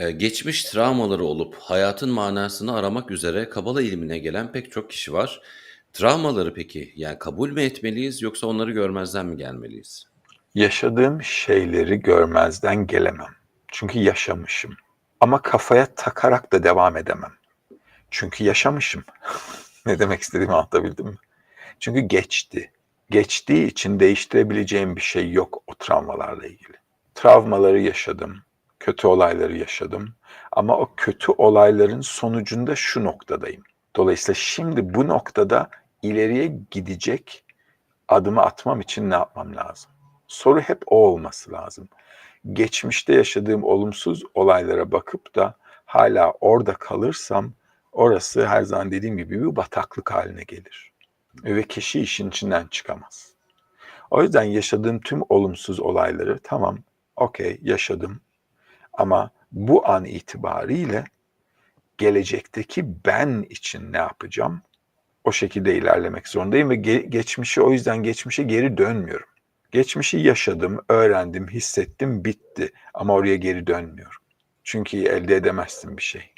Eee, geçmiş travmaları olup hayatın manasını aramak üzere Kabala ilmine gelen pek çok kişi var. Travmaları peki, yani kabul mü etmeliyiz yoksa onları görmezden mi gelmeliyiz? Yaşadığım şeyleri görmezden gelemem. Çünkü yaşamışım. Ama kafaya takarak da devam edemem. Çünkü yaşamışım. ne demek istediğimi anlatabildim mi? Çünkü geçti. Geçtiği için değiştirebileceğim bir şey yok o travmalarla ilgili. Travmaları yaşadım, kötü olayları yaşadım ama o kötü olayların sonucunda şu noktadayım. Dolayısıyla şimdi bu noktada ileriye gidecek adımı atmam için ne yapmam lazım? Soru hep o olması lazım. Geçmişte yaşadığım olumsuz olaylara bakıp da hala orada kalırsam orası her zaman dediğim gibi bir bataklık haline gelir. Ve kişi işin içinden çıkamaz. O yüzden yaşadığım tüm olumsuz olayları tamam okey yaşadım ama bu an itibariyle gelecekteki ben için ne yapacağım? O şekilde ilerlemek zorundayım ve ge- geçmişi o yüzden geçmişe geri dönmüyorum. Geçmişi yaşadım, öğrendim, hissettim, bitti ama oraya geri dönmüyorum. Çünkü elde edemezsin bir şey.